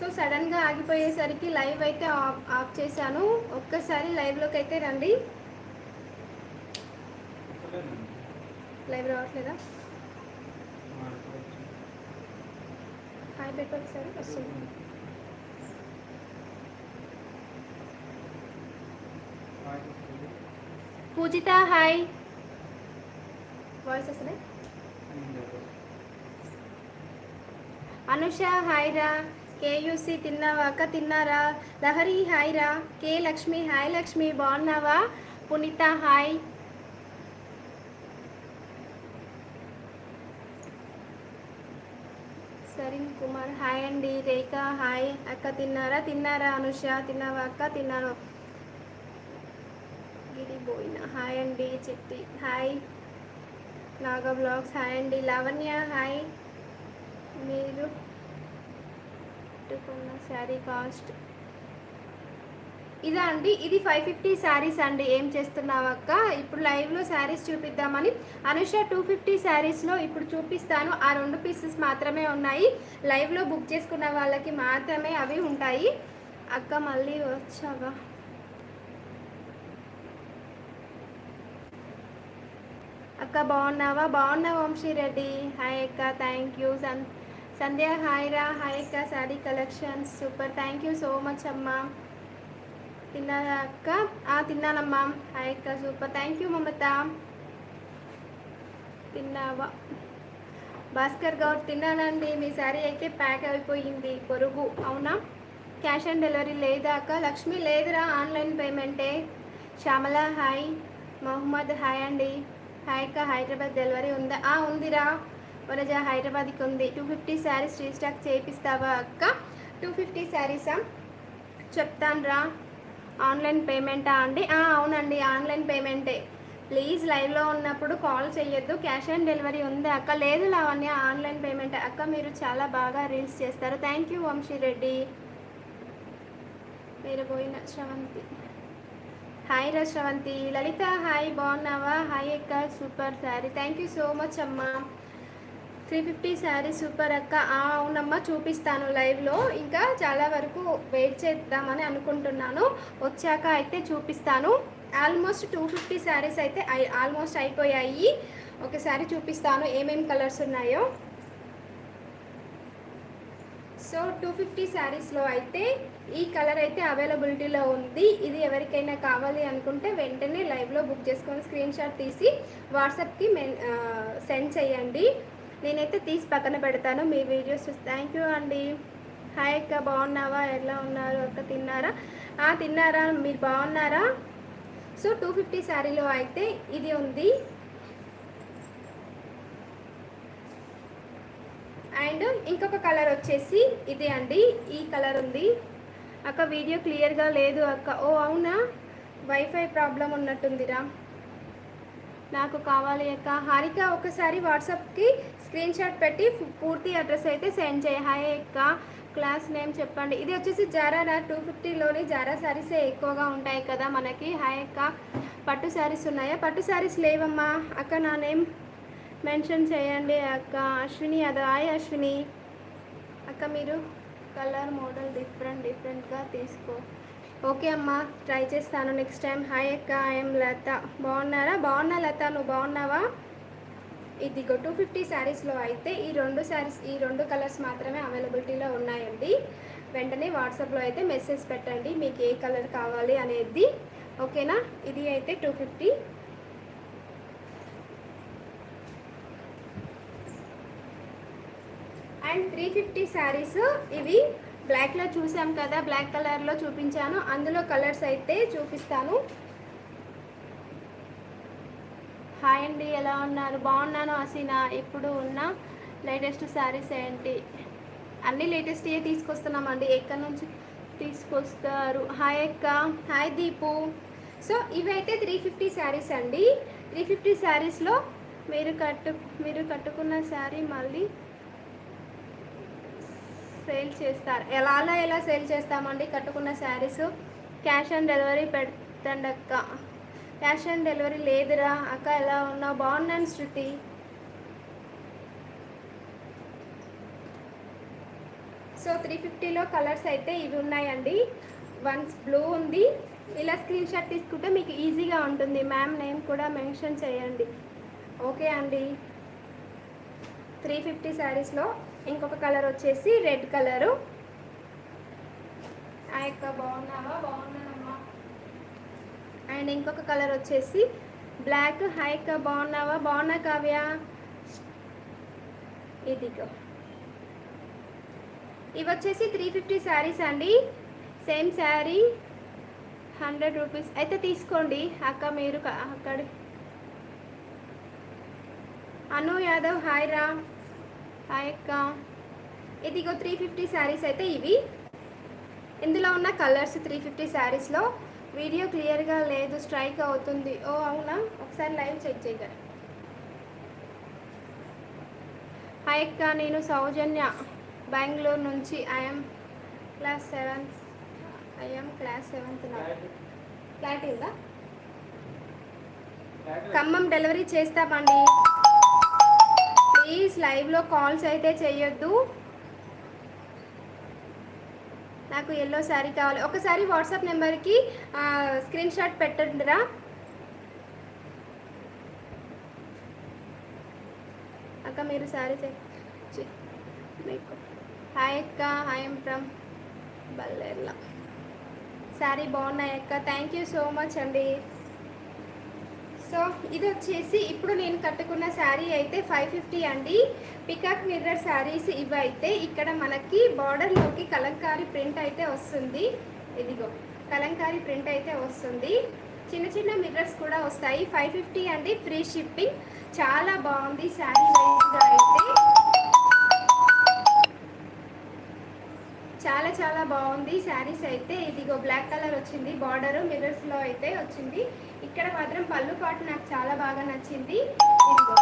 So సడన్గా ఆగిపోయేసరికి live అయితే ఆఫ్ ఆఫ్ చేశాను. ఒక్కసారి లైవ్లోకి అయితే రండి. లైవ్ రావట్లేదా? హాయ్ పెట్టు ఒకసారి వస్తుంది. పూజిత హాయ్. వాయిస్ వస్తుంది అనుష హాయ్ రా కేయూసి తిన్నావా? అక్క తిన్నారా? లహరి హాయ్ రా కే లక్ష్మి హాయ్ లక్ష్మి బాగున్నావా? పునీత హాయ్. సరిన్ కుమార్ హాయ్ అండి. రేఖ హాయ్. అక్క తిన్నారా? తిన్నారా? అనుష తిన్నావా? అక్క తిన్నాను. గిరి బోయిన హాయ్ అండి. చిట్టి హాయ్. నాగా బ్లాగ్స్ హాయ్ అండి. లావణ్య హాయ్. మీరు? కట్టుకున్న శారీ కాస్ట్. ఇదా అండి ఇది ఫైవ్ ఫిఫ్టీ శారీస్ అండి. ఏం చేస్తున్నావక్క? ఇప్పుడు లైవ్లో శారీస్ చూపిద్దామని అనుష టూ ఫిఫ్టీ శారీస్లో ఇప్పుడు చూపిస్తాను. ఆ రెండు పీసెస్ మాత్రమే ఉన్నాయి. లైవ్లో బుక్ చేసుకున్న వాళ్ళకి మాత్రమే అవి ఉంటాయి. అక్క మళ్ళీ వచ్చావా? అక్క బాగున్నావా? బాగున్నా వంశీరెడ్డి హాయ్ అక్క thank you sun Sandhya hi రా హాయ్ అక్క sari collections super. Thank you so much అమ్మా. తిన్నారా అక్క? తిన్నానమ్మా. హాయ్ అక్క సూపర్. Thank you Mamata. తిన్నావా? భాస్కర్ గౌడ్ తిన్నానండి. మీ శారీ అయితే ప్యాక్ అయిపోయింది. పొరుగు. అవునా? క్యాష్ ఆన్ డెలివరీ లేదా అక్క? లక్ష్మి లేదురా ఆన్లైన్ పేమెంటే శ్యామల హాయ్. మహమ్మద్ హాయ్ అండి. హాయ్ అక్క హైదరాబాద్ డెలివరీ ఉందా? ఉందిరా. వనజ హైదరాబాద్కి ఉంది. టూ ఫిఫ్టీ శారీస్ రీస్టాక్ చేపిస్తావా అక్క? టూ ఫిఫ్టీ శారీసా? చెప్తాను రా. ఆన్లైన్ పేమెంటా అండి? అవునండి ఆన్లైన్ పేమెంటే. ప్లీజ్ లైవ్లో ఉన్నప్పుడు కాల్ చేయొద్దు క్యాష్ ఆన్ డెలివరీ ఉందా అక్క? లేదు లావణ్య ఆన్లైన్ పేమెంట్. అక్క మీరు చాలా బాగా రీల్స్ చేస్తారు. థ్యాంక్ యూ వంశీరెడ్డి మీరు పోయిన శ్రవంతి. హాయ్ రా శ్రవంతి. లలిత హాయ్ బాగున్నావా? హాయ్ అక్క super sari. Thank you so much అమ్మా. త్రీ ఫిఫ్టీ శారీ సూపర్ అక్క. ఆ, అవునమ్మా చూపిస్తాను లైవ్లో ఇంకా చాలా వరకు వెయిట్ చేద్దామని అనుకుంటున్నాను. వచ్చాక అయితే చూపిస్తాను. ఆల్మోస్ట్ టూ ఫిఫ్టీ శారీస్ అయితే ఆల్మోస్ట్ అయిపోయాయి. ఒకసారి చూపిస్తాను ఏమేమి కలర్స్ ఉన్నాయో. సో టూ ఫిఫ్టీ శారీస్లో అయితే ఈ కలర్ అయితే అవైలబిలిటీలో ఉంది. ఇది ఎవరికైనా కావాలి అనుకుంటే వెంటనే లైవ్లో బుక్ చేసుకొని స్క్రీన్ షాట్ తీసి వాట్సాప్కి మెన్ సెండ్ చేయండి. నేనైతే తీసి పక్కన పెడతాను. మీ వీడియోస్ థ్యాంక్ యూ అండి. హాయ్ అక్క బాగున్నావా? ఎలా ఉన్నారు? అక్క తిన్నారా? ఆ, తిన్నారా? మీరు బాగున్నారా? సో టూ ఫిఫ్టీ శారీలో అయితే ఇది ఉంది. అండ్ ఇంకొక కలర్ వచ్చేసి ఇది అండి. ఈ కలర్ ఉంది. అక్క వీడియో క్లియర్గా లేదు అక్క. ఓ అవునా? వైఫై ప్రాబ్లం ఉన్నట్టుందిరా. నాకు కావాలి అక్క. హారిక ఒకసారి వాట్సాప్కి స్క్రీన్ షాట్ పెట్టి పూర్తి అడ్రస్ అయితే సెండ్ చేయి. హాయ్ అక్క క్లాస్ నేమ్ చెప్పండి. ఇది వచ్చేసి జారా టూ ఫిఫ్టీలోని జారా శారీసే ఎక్కువగా ఉంటాయి కదా మనకి. హాయ్ అక్క పట్టు శారీస్ ఉన్నాయా? పట్టు శారీస్ లేవమ్మా. అక్క నా నేమ్ మెన్షన్ చేయండి అక్క. అశ్విని అది హాయ్ అశ్విని. అక్క మీరు కలర్ మోడల్ డిఫరెంట్ డిఫరెంట్గా తీసుకో. ఓకే అమ్మా ట్రై చేస్తాను నెక్స్ట్ టైం. హాయ్ అక్క ఐఎమ్ లత. బాగున్నారా? బాగున్నా లత నువ్వు బాగున్నావా? ఇదిగో టూ ఫిఫ్టీ శారీస్లో అయితే ఈ రెండు శారీస్ ఈ రెండు కలర్స్ మాత్రమే అవైలబిలిటీలో ఉన్నాయండి. వెంటనే వాట్సాప్లో అయితే మెసేజ్ పెట్టండి మీకు ఏ కలర్ కావాలి అనేది. ఓకేనా ఇది అయితే two fifty and three fifty saris ఇవి బ్లాక్లో చూసాం కదా బ్లాక్ కలర్లో చూపించాను. అందులో కలర్స్ అయితే చూపిస్తాను. హాయ్ అండి ఎలా ఉన్నారు? బాగున్నాను హసీనా ఇప్పుడు ఉన్న లేటెస్ట్ శారీస్ ఏంటి? అన్ని లేటెస్ట్ ఏ తీసుకొస్తున్నామండి? ఎక్కడి నుంచి తీసుకొస్తారు? హాయ్ అక్క. హాయ్ దీపు. సో ఇవైతే త్రీ ఫిఫ్టీ శారీస్ అండి. త్రీ ఫిఫ్టీ శారీస్లో మీరు కట్టు మీరు కట్టుకున్న శారీ మళ్ళీ సేల్ చేస్తారు. ఎలా అలా ఎలా సేల్ చేస్తామండి కట్టుకున్న శారీస్? క్యాష్ ఆన్ డెలివరీ పెడతండక్క. క్యాష్ ఆన్ డెలివరీ లేదురా. అక్క ఎలా ఉన్నావు బాగున్నాను శృతి. సో త్రీ ఫిఫ్టీలో కలర్స్ అయితే ఇవి ఉన్నాయండి. వన్స్ బ్లూ ఉంది. ఇలా స్క్రీన్ షాట్ తీసుకుంటే మీకు ఈజీగా ఉంటుంది. మ్యామ్ నేమ్ కూడా మెన్షన్ చేయండి. ఓకే అండి. త్రీ ఫిఫ్టీ శారీస్లో ఇంకొక కలర్ వచ్చేసి రెడ్ కలరు. ఆ యొక్క బాగున్నావా? బాగున్నా అండ్ ఇంకొక కలర్ వచ్చేసి బ్లాక్. హైక్ బాగున్నావా? బాగున్నా కావ్య? ఇదిగో. ఇవి వచ్చేసి త్రీ ఫిఫ్టీ శారీస్ అండి. సేమ్ శారీ హండ్రెడ్ రూపీస్ అయితే తీసుకోండి. అక్క మీరు అక్కడ అను యాదవ్ హాయ్ రా. హాయ్ అక్క. ఇదిగో త్రీ ఫిఫ్టీ శారీస్ అయితే ఇవి. ఇందులో ఉన్న కలర్స్ త్రీ ఫిఫ్టీ శారీస్లో వీడియో క్లియర్గా లేదు స్ట్రైక్ అవుతుంది. ఓ అవునా? ఒకసారి లైవ్ చెక్ చేయగలరు హాయ్ అక్క నేను సౌజన్య. బెంగళూరు నుంచి I'm class seventh I'm class seventh నా. ఫ్లాట్ ఉందా? ఖమ్మం డెలివరీ చేస్తామండి ప్లీజ్ లైవ్లో కాల్స్ అయితే చేయొద్దు. నాకు ఎల్లో శారీ కావాలి. ఒకసారి వాట్సాప్ నెంబర్కి స్క్రీన్ షాట్ పెట్టండిరా. అక్క మీరు శారీ మీకు. హాయ్ అక్క హాయ్ ఫ్రమ్ బల్లేర్లా శారీ బాగున్నాయి అక్క? థ్యాంక్ యూ సో మచ్ అండి. సో ఇది వచ్చేసి ఇప్పుడు నేను కట్టుకున్న శారీ అయితే ఫైవ్ ఫిఫ్టీ అండి. పికాక్ మిర్రర్ శారీస్ ఇవి అయితే ఇక్కడ మనకి బార్డర్లోకి కలంకారీ ప్రింట్ అయితే వస్తుంది. ఇదిగో కలంకారీ ప్రింట్ అయితే వస్తుంది. చిన్న చిన్న మిర్రర్స్ కూడా వస్తాయి. ఫైవ్ ఫిఫ్టీ అండి ఫ్రీ షిప్పింగ్ చాలా బాగుంది శారీ వైజ్గా అయితే. చాలా చాలా బాగుంది. శారీస్ అయితే ఇదిగో బ్లాక్ కలర్ వచ్చింది. బార్డర్ మిర్రర్స్లో అయితే వచ్చింది. ఇక్కడ మాత్రం పళ్ళు పాటు నాకు చాలా బాగా నచ్చింది. ఇదిగో.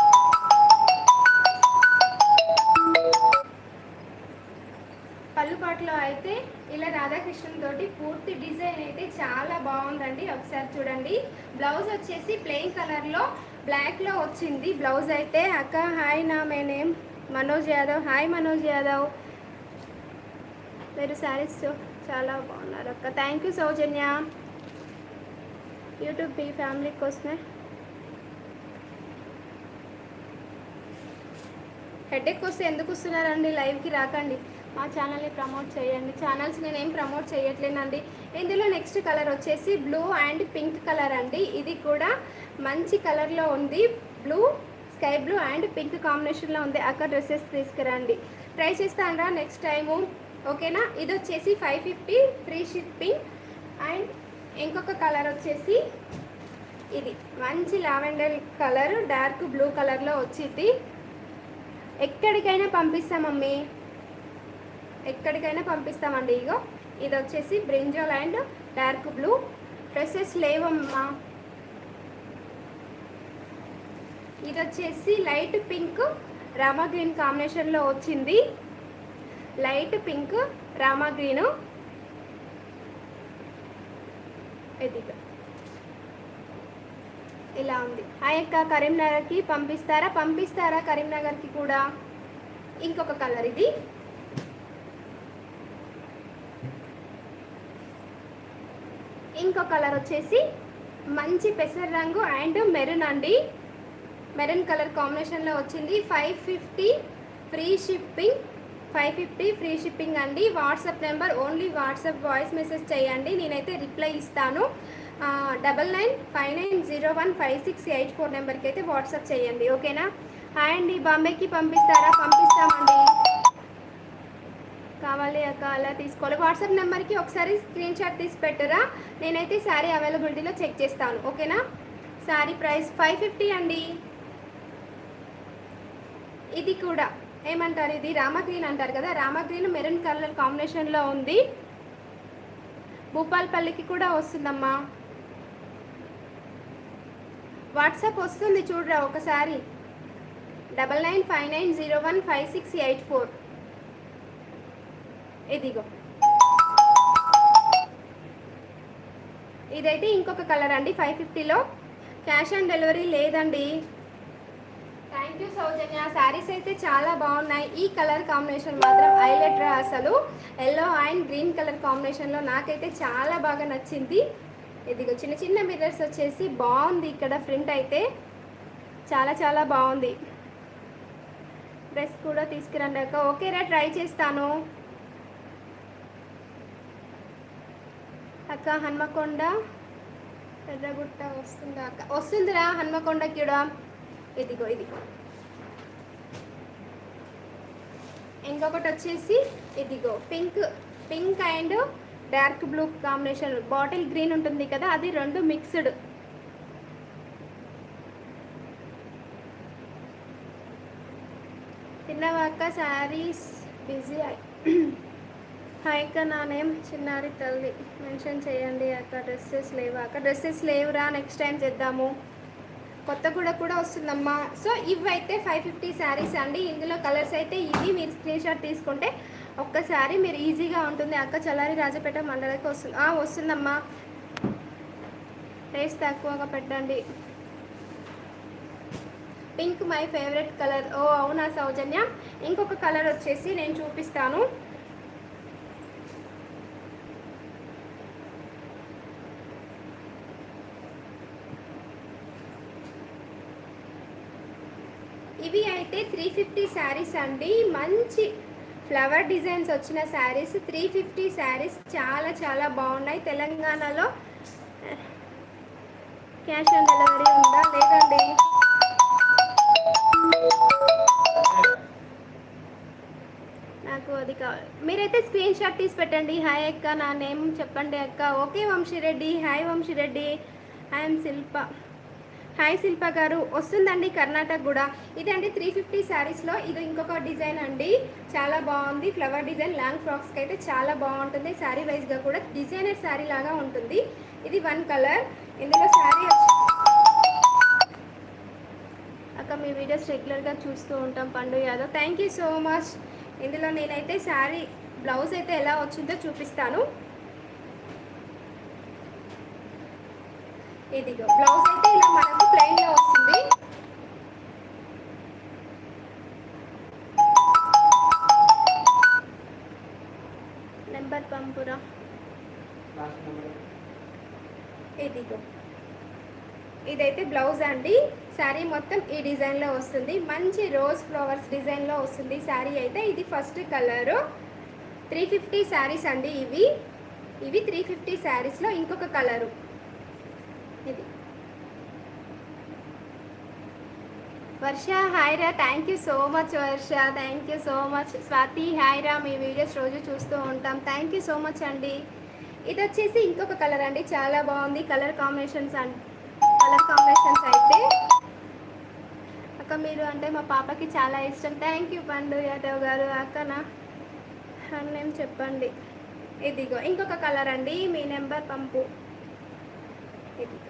పళ్ళు పాటలో అయితే ఇలా రాధాకృష్ణన్ తోటి పూర్తి డిజైన్ అయితే చాలా బాగుందండి. ఒకసారి చూడండి. బ్లౌజ్ వచ్చేసి ప్లెయిన్ కలర్లో బ్లాక్లో వచ్చింది బ్లౌజ్ అయితే. అక్క హాయ్ నా my name Manoj Yadav. Hi Manoj Yadav. మీరు శారీస్ చాలా బాగున్నారు అక్క. Thank you Soujanya. యూట్యూబ్ మీ ఫ్యామిలీ కోసమే. హెడేక్ వస్తే ఎందుకు వస్తున్నారండి? లైవ్కి రాకండి. మా ఛానల్ని ప్రమోట్ చేయండి. ఛానల్స్ నేను ఏం ప్రమోట్ చేయట్లేనండి. ఇందులో నెక్స్ట్ కలర్ వచ్చేసి బ్లూ అండ్ పింక్ కలర్ అండి. ఇది కూడా మంచి కలర్లో ఉంది. Blue sky blue and pink కాంబినేషన్లో ఉంది. అక్కడ డ్రెస్సెస్ తీసుకురండి. ట్రై చేస్తానురా నెక్స్ట్ టైము ఓకేనా? ఇది వచ్చేసి five fifty free shipping and ఇంకొక కలర్ వచ్చేసి ఇది. మంచి లావెండర్ కలర్ డార్క్ బ్లూ కలర్లో వచ్చింది. ఎక్కడికైనా పంపిస్తాం మమ్మీ ఎక్కడికైనా పంపిస్తామండి ఇగో. ఇది వచ్చేసి brinjal and dark blue dresses లేవమ్మా. ఇది వచ్చేసి లైట్ పింక్ రామా గ్రీన్ కాంబినేషన్లో వచ్చింది. Light pink Rama green. ఇదిగో ఇలా ఉంది. ఆ యొక్క కరీంనగర్కి పంపిస్తారా? పంపిస్తారా కరీంనగర్కి కూడా? ఇంకొక కలర్ ఇది. ఇంకో కలర్ వచ్చేసి మంచి పెసర రంగు అండ్ మెరూన్ అండి. మెరూన్ కలర్ కాంబినేషన్లో వచ్చింది. Five fifty free shipping. Five fifty free shipping అండి. WhatsApp number only WhatsApp voice message చేయండి. నేనైతే రిప్లై ఇస్తాను. Double nine five nine zero one five six eight four నెంబర్కి అయితే వాట్సాప్ చేయండి. ఓకేనా? హాయ్ అండి. బాంబేకి పంపిస్తారా? పంపిస్తామండి. కావాలి అక్క అలా తీసుకోవాలి. వాట్సాప్ నెంబర్కి ఒకసారి స్క్రీన్ షాట్ తీసి పెట్టరా? నేనైతే శారీ అవైలబిలిటీలో చెక్ చేస్తాను. ఓకేనా? శారీ ప్రైస్ ఫైవ్ ఫిఫ్టీ అండి. ఇది కూడా. ఏమంటారు ఇది? రామగ్రీన్ అంటారు కదా? రామగ్రీన్ మెరూన్ కలర్ కాంబినేషన్లో ఉంది. భూపాల్పల్లికి కూడా వస్తుందమ్మా. వాట్సాప్ వస్తుంది చూడరా ఒకసారి. Double nine five nine zero one five six eight four. ఇదిగో. ఇదైతే ఇంకొక కలర్ అండి. ఫైవ్ ఫిఫ్టీలో. క్యాష్ ఆన్ డెలివరీ లేదండి. Thank you Soujanya. శారీస్ అయితే చాలా బాగున్నాయి. ఈ కలర్ కాంబినేషన్ మాత్రం హైలైట్ అసలు. ఎల్లో అండ్ గ్రీన్ కలర్ కాంబినేషన్లో నాకైతే చాలా బాగా నచ్చింది. ఇదిగో చిన్న చిన్న మిర్రర్స్ వచ్చేసి బాగుంది ఇక్కడ ఫ్రంట్ అయితే. చాలా చాలా బాగుంది. డ్రెస్ కూడా తీసుకురండి అక్క. ఓకేరా ట్రై చేస్తాను. అక్క హన్మకొండ పెద్దగుట్ట వస్తుందా అక్క? వస్తుందిరా హన్మకొండ కూడా. ఇదిగో ఇది. ఇంకొకటి వచ్చేసి ఇదిగో pink pink and dark blue combination bottle green ఉంటుంది కదా అది రెండు మిక్స్డ్. తిన్నావా అక్క శారీస్ బిజీ హాయ్ అక్క నా నేమ్ చిన్నారి తల్లి. మెన్షన్ చేయండి అక్క డ్రెస్సెస్ లేవా? అక్క డ్రెస్సెస్ లేవురా? నెక్స్ట్ టైం చేద్దాము. కొత్త కూడా కూడా వస్తుందమ్మా. సో ఇవైతే ఫైవ్ ఫిఫ్టీ శారీస్ అండి. ఇందులో కలర్స్ అయితే ఇవి మీరు స్క్రీన్ షాట్ తీసుకుంటే ఒక్కసారి మీరు ఈజీగా ఉంటుంది. అక్క చల్లారి రాజపేట మండలకి వస్తుంది వస్తుందమ్మా. టేస్ట్ తక్కువగా పెట్టండి. పింక్ మై ఫేవరెట్ కలర్ ఓ అవునా సౌజన్య? ఇంకొక కలర్ వచ్చేసి నేను చూపిస్తాను. ఇవి అయితే త్రీ ఫిఫ్టీ శారీస్ అండి. మంచి ఫ్లవర్ డిజైన్స్ వచ్చిన శారీస్. త్రీ ఫిఫ్టీ శారీస్ చాలా చాలా బాగున్నాయి. తెలంగాణలో క్యాష్ ఆన్ డెలివరీ ఉందా? లేదండి. నాకు అది కావాలి మీరైతే స్క్రీన్ షాట్ తీసి పెట్టండి. హాయ్ అక్క నా నేమ్ చెప్పండి అక్క. Okay Vamshi Reddy. Hi Vamshi Reddy. I'm Shilpa. Hi Shilpa గారు. వస్తుందండి కర్ణాటక కూడా. ఇదండి త్రీ ఫిఫ్టీ శారీస్లో ఇది ఇంకొక డిజైన్ అండి. చాలా బాగుంది. ఫ్లవర్ డిజైన్ లాంగ్ ఫ్రాక్స్కి అయితే చాలా బాగుంటుంది. శారీ వైజ్గా కూడా డిజైనర్ శారీ లాగా ఉంటుంది. ఇది వన్ కలర్. ఇందులో శారీ అక్క మీ వీడియోస్ రెగ్యులర్గా చూస్తూ ఉంటాం Pandu Yadav. Thank you so much ఇందులో నేనైతే శారీ బ్లౌజ్ అయితే ఎలా వచ్చిందో చూపిస్తాను. ఇదిగో బ్లౌజ్ అయితే వస్తుంది. నెంబర్ పంపురా. ఇదిగో. ఇదైతే బ్లౌజ్ అండి. శారీ మొత్తం ఈ డిజైన్లో వస్తుంది. మంచి రోజ్ ఫ్లవర్స్ డిజైన్లో వస్తుంది శారీ అయితే. ఇది first colour. Three fifty saris అండి ఇవి. ఇవి త్రీ ఫిఫ్టీ శారీస్లో ఇంకొక colour. Varsha హాయ్రా thank you so much Varsha. Thank you so much Swathi హాయ్రా మీ వీడియోస్ రోజు చూస్తూ ఉంటాం. థ్యాంక్ యూ సో మచ్ అండి. ఇది వచ్చేసి ఇంకొక కలర్ అండి. చాలా బాగుంది. Colour combinations and colour combinations అయితే. అక్క మీరు అంటే మా పాపకి చాలా ఇష్టం. థ్యాంక్ యూ పండు యాదవ్ గారు. అక్కనా నేమ్ చెప్పండి. ఇదిగో ఇంకొక కలర్ అండి. మీ నెంబర్ పంపు. ఇదిగో.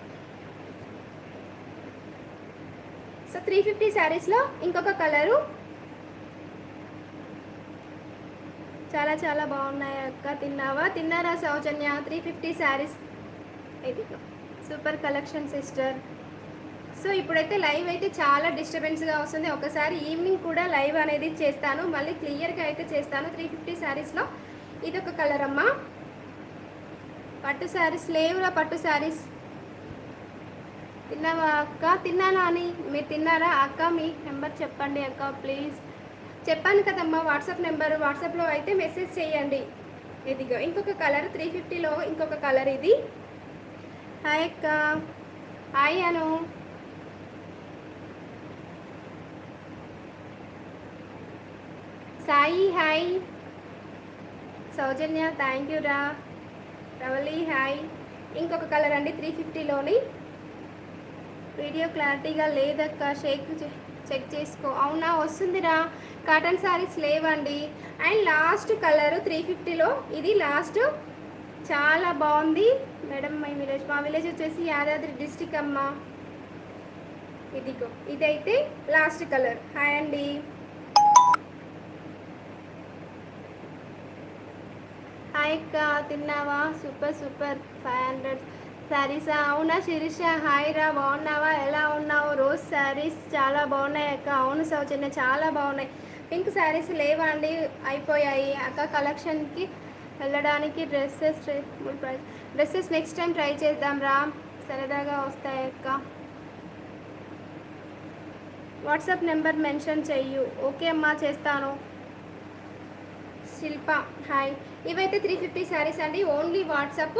సో త్రీ ఫిఫ్టీ శారీస్లో ఇంకొక కలరు చాలా చాలా బాగున్నాయి అక్క. తిన్నావా? తిన్నారా సౌజన్య? త్రీ ఫిఫ్టీ శారీస్ ఇది సూపర్ కలెక్షన్ సిస్టర్ సో ఇప్పుడైతే లైవ్ అయితే చాలా డిస్టర్బెన్స్గా వస్తుంది. ఒకసారి ఈవినింగ్ కూడా లైవ్ అనేది చేస్తాను. మళ్ళీ క్లియర్గా అయితే చేస్తాను త్రీ ఫిఫ్టీ శారీస్లో ఇది ఒక కలర్ అమ్మా. పట్టు శారీస్ లేవురా పట్టు శారీస్ తిన్నావా అక్క? తిన్నానా అని మీరు తిన్నారా? అక్క మీ నెంబర్ చెప్పండి అక్క ప్లీజ్. చెప్పాను కదమ్మా వాట్సాప్ నెంబర్. వాట్సాప్లో అయితే మెసేజ్ చేయండి. ఇదిగో ఇంకొక కలర్ త్రీ ఫిఫ్టీలో ఇంకొక కలర్ ఇది. హాయ్ అక్క. Hi Anu. Sai hi. Soujanya thank you రా. రవలి హాయ్. ఇంకొక కలర్ అండి త్రీ ఫిఫ్టీలోని. వీడియో క్లారిటీగా లేదక్క. షేక్ చెక్ చేసుకో. అవునా? వస్తుందిరా. కాటన్ శారీస్ లేవండి. అండ్ లాస్ట్ కలర్ త్రీ ఫిఫ్టీలో. ఇది లాస్ట్. చాలా బాగుంది. మేడం మై విలేజ్ మా విలేజ్ వచ్చేసి యాదాద్రి డిస్టిక్ అమ్మ. ఇదిగో ఇదైతే లాస్ట్ కలర్. హాయ్ అండి. హాయ్ అక్క. తిన్నావా? Super super. Five hundred. శారీసా అవునా శిరీష? హాయ్ రా బాగున్నావా? ఎలా ఉన్నావు? రోజ్ శారీస్ చాలా బాగున్నాయి అక్క. అవును సౌజన్య చాలా బాగున్నాయి. పింక్ శారీస్ లేవా అండి అయిపోయాయి. అక్క కలెక్షన్కి వెళ్ళడానికి dresses dresses next time try చేద్దాం రా. సరదాగా వస్తాయి అక్క. వాట్సాప్ నెంబర్ మెన్షన్ చెయ్యు. ఓకే అమ్మా చేస్తాను. శిల్ప హాయ్. ఇవైతే త్రీ ఫిఫ్టీ శారీస్ అండి. Only WhatsApp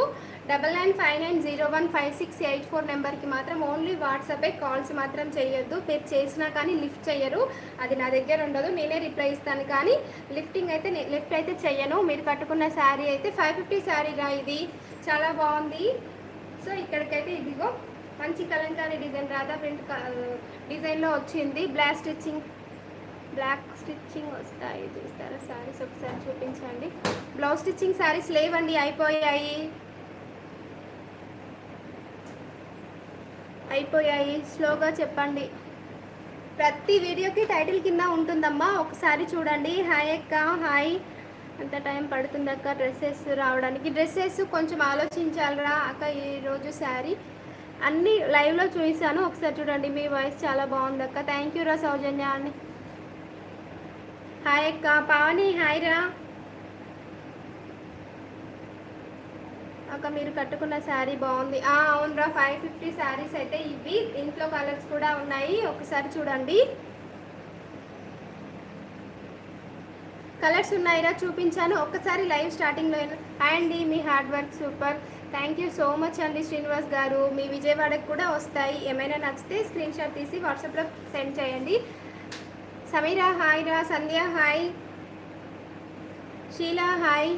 double nine five nine zero one five six eight four నెంబర్కి మాత్రం ఓన్లీ వాట్సాపే కాల్స్ మాత్రం చేయొద్దు. మీరు చేసినా కానీ లిఫ్ట్ చేయరు. అది నా దగ్గర ఉండదు. నేనే రిప్లై ఇస్తాను. కానీ లిఫ్టింగ్ అయితే లిఫ్ట్ అయితే చేయను మీరు కట్టుకున్న శారీ అయితే ఫైవ్ ఫిఫ్టీ శారీరా ఇది. చాలా బాగుంది. సో ఇక్కడికైతే ఇదిగో మంచి కలంకారీ డిజైన్ రాధా ప్రింట్ డిజైన్లో వచ్చింది. బ్లాక్ స్టిచ్చింగ్ బ్లాక్ స్టిచ్చింగ్ వస్తాయి. చూస్తారా? శారీస్ ఒకసారి చూపించండి. బ్లౌజ్ స్టిచ్చింగ్ శారీస్ లేవండి. అయిపోయాయి. అయిపోయాయి. స్లోగా చెప్పండి. ప్రతి వీడియోకి టైటిల్ కింద ఉంటుందమ్మా. ఒకసారి చూడండి. హాయ్ అక్క హాయ్. అంత టైం పడుతుంది అక్క. డ్రెస్సెస్ రావడానికి. డ్రెస్సెస్ కొంచెం ఆలోచించాలరా అక్క ఈరోజు శారీ. అన్నీ లైవ్లో చూసాను. ఒకసారి చూడండి. మీ వాయిస్ చాలా బాగుంది అక్క. థ్యాంక్ యూ రా సౌజన్య అని. హాయ్ అక్క. పావని హాయ్ రా. అక్క మీరు కట్టుకున్న శారీ బాగుంది. అవునరా ఫైవ్ ఫిఫ్టీ శారీస్ అయితే ఇవి. ఇంట్లో కలర్స్ కూడా ఉన్నాయి. ఒకసారి చూడండి. కలర్స్ ఉన్నాయిరా చూపించాను. ఒక్కసారి లైవ్ స్టార్టింగ్లో హాయ్ అండి మీ hard work super thank you so much అండి శ్రీనివాస్ గారు. మీ విజయవాడకు కూడా వస్తాయి. ఏమైనా నచ్చితే స్క్రీన్ షాట్ తీసి వాట్సాప్లో సెండ్ చేయండి. సమీరా హాయ్ రా. Sandhya hi Sheela hi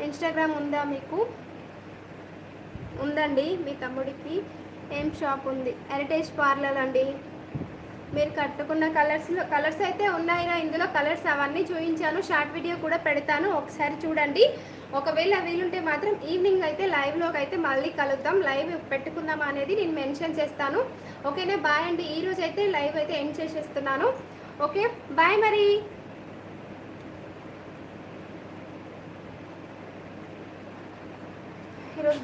Instagram ఉందా మీకు? ఉందండి మీ తమ్ముడికి. ఏం షాప్ ఉంది? హెరిటేజ్ పార్లర్ అండి. మీరు కట్టుకున్న కలర్స్లో కలర్స్ అయితే ఉన్నాయిరా. ఇందులో కలర్స్ అవన్నీ చూపించాను షార్ట్ వీడియో కూడా పెడతాను. ఒకసారి చూడండి. ఒకవేళ వీలుంటే మాత్రం ఈవినింగ్ అయితే లైవ్లోకి అయితే మళ్ళీ కలుద్దాం. లైవ్ పెట్టుకుందాం అనేది నేను మెన్షన్ చేస్తాను. ఓకేనా? బాయ్ అండి. ఈరోజు అయితే లైవ్ అయితే ఎండ్ చేసేస్తున్నాను. ఓకే? బాయ్ మరి. ఈరోజు